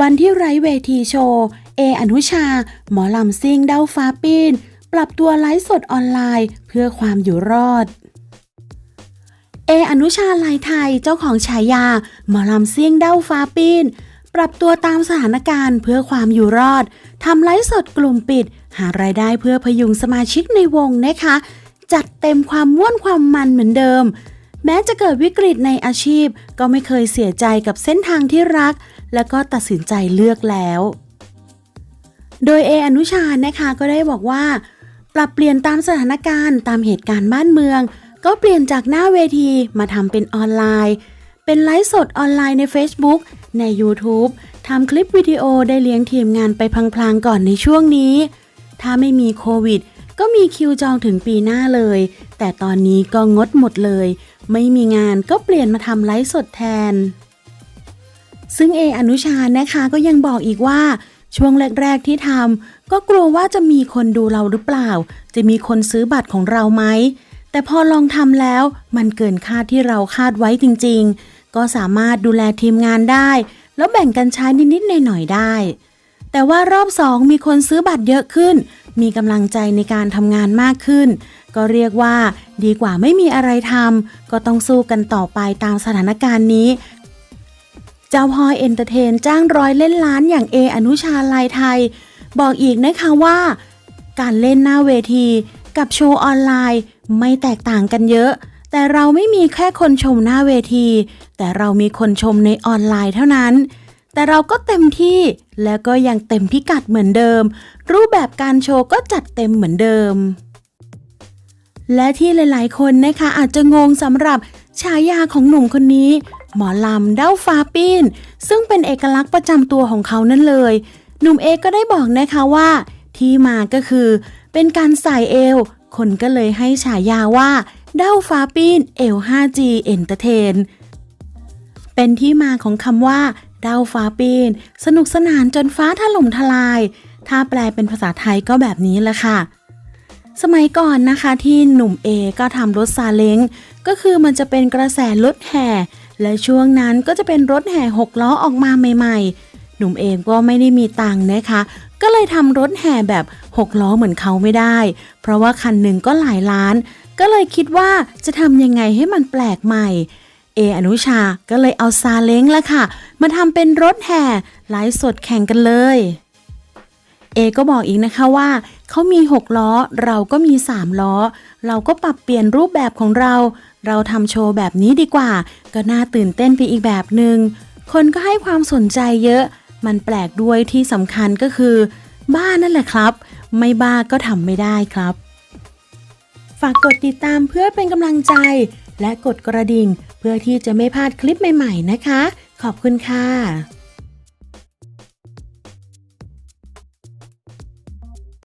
วันที่ไร้เวทีโชว์ เออนุชา หมอลำซิ่งเด้าฟ้าปีนปรับตัวไลฟ์สดออนไลน์ เพื่อความอยู่รอด เออนุชาลายไทยเจ้าของฉายา หมอลำซิ่งเด้าฟ้าปีนปรับตัวตามสถานการณ์เพื่อความอยู่รอดทำไลฟ์สดกลุ่มปิด หารายได้เพื่อพยุงสมาชิกในวงนะคะ จัดเต็มความม่วนความมันเหมือนเดิม แม้จะเกิดวิกฤตในอาชีพ ก็ไม่เคยเสียใจกับเส้นทางที่รัก แล้วก็ตัดสินใจเลือกแล้ว โดยเออนุชานะคะก็ได้บอกว่า ปรับเปลี่ยนตามสถานการณ์ตามเหตุการณ์บ้านเมือง ก็เปลี่ยนจากหน้าเวทีมาทำเป็นออนไลน์ เป็นไลฟ์สดออนไลน์ใน Facebook ใน YouTube ทำคลิปวิดีโอได้เลี้ยงทีมงานไปพลางๆก่อนในช่วงนี้ ถ้าไม่มีโควิด ก็มีคิวจองถึงปีหน้าเลย แต่ตอนนี้ก็งดหมดเลย ไม่มีงานก็เปลี่ยนมาทำไลฟ์สดแทน ซึ่งเออนุชานะคะก็ยังบอกอีกว่าช่วงแรก ๆ ที่ทำก็กลัวว่าจะมีคนดูเราหรือเปล่า จะมีคนซื้อบัตรของเราไหม แต่พอลองทำแล้วมันเกินคาดที่เราคาดไว้จริง ๆ ก็สามารถดูแลทีมงานได้ แล้วแบ่งกันใช้นิดๆหน่อยๆได้ แต่ว่ารอบสองมีคนซื้อบัตรเยอะขึ้น มีกำลังใจในการทำงานมากขึ้น ก็เรียกว่าดีกว่าไม่มีอะไรทำก็ต้องสู้กันต่อไปตามสถานการณ์นี้ เจ้าพ่อเอนเตอร์เทนจ้างร้อยเล่นล้านอย่างเออนุชาลายไทย บอกอีกนะคะว่า การเล่นหน้าเวทีกับโชว์ออนไลน์ไม่แตกต่างกันเยอะ แต่เราไม่มีแค่คนชมหน้าเวที แต่เรามีคนชมในออนไลน์เท่านั้น แต่เราก็เต็มที่แล้วก็ยังเต็มพิกัดเหมือนเดิม รูปแบบการโชว์ก็จัดเต็มเหมือนเดิม และที่หลาย ๆ คนนะคะอาจจะงงสำหรับฉายาของหนุ่มคนนี้ หมอลำเด้าฟ้าปิ้น ซึ่งเป็นเอกลักษณ์ประจำตัวของเขานั่นเลย หนุ่มเอกก็ได้บอกนะคะว่า ที่มาก็คือ เป็นการใส่เอว คนก็เลยให้ฉายาว่า เด้าฟ้าปิ้นเอว 5G Entertain เป็นที่มาของคำว่าเด้าฟ้าปีน สนุกสนานจนฟ้าถล่มทลาย ถ้าแปลเป็นภาษาไทยก็แบบนี้แหละค่ะ สมัยก่อนนะคะที่หนุ่มเอก็ทำรถซาเล้ง ก็คือมันจะเป็นกระแสรถแห่ และช่วงนั้นก็จะเป็นรถแห่หกล้อออกมาใหม่ๆ หนุ่มเอก็ไม่ได้มีตังค์นะคะ ก็เลยทำรถแห่แบบหกล้อเหมือนเขาไม่ได้ เพราะว่าคันหนึ่งก็หลายล้าน ก็เลยคิดว่าจะทำยังไงให้มันแปลกใหม่เออนุชาก็เลยเอาซาเล้งละค่ะ มาทำเป็นรถแห่ไลฟ์สดแข่งกันเลย เอก็บอกอีกนะคะว่า เขามี 6 ล้อ เราก็มี 3 ล้อ เราก็ปรับเปลี่ยนรูปแบบของเรา เราทำโชว์แบบนี้ดีกว่า ก็น่าตื่นเต้นไปอีกแบบหนึง่งคนก็ให้ความสนใจเยอะ มันแปลกด้วยที่สำคัญก็คือ บ้านั่นแหละครับ ไม่บ้าก็ทำไม่ได้ครับ ฝากกดติดตามเพื่อเป็นกำลังใจ และกดกระดิ่ง เพื่อที่จะไม่พลาดคลิปใหม่ ๆ นะคะ ขอบคุณค่ะ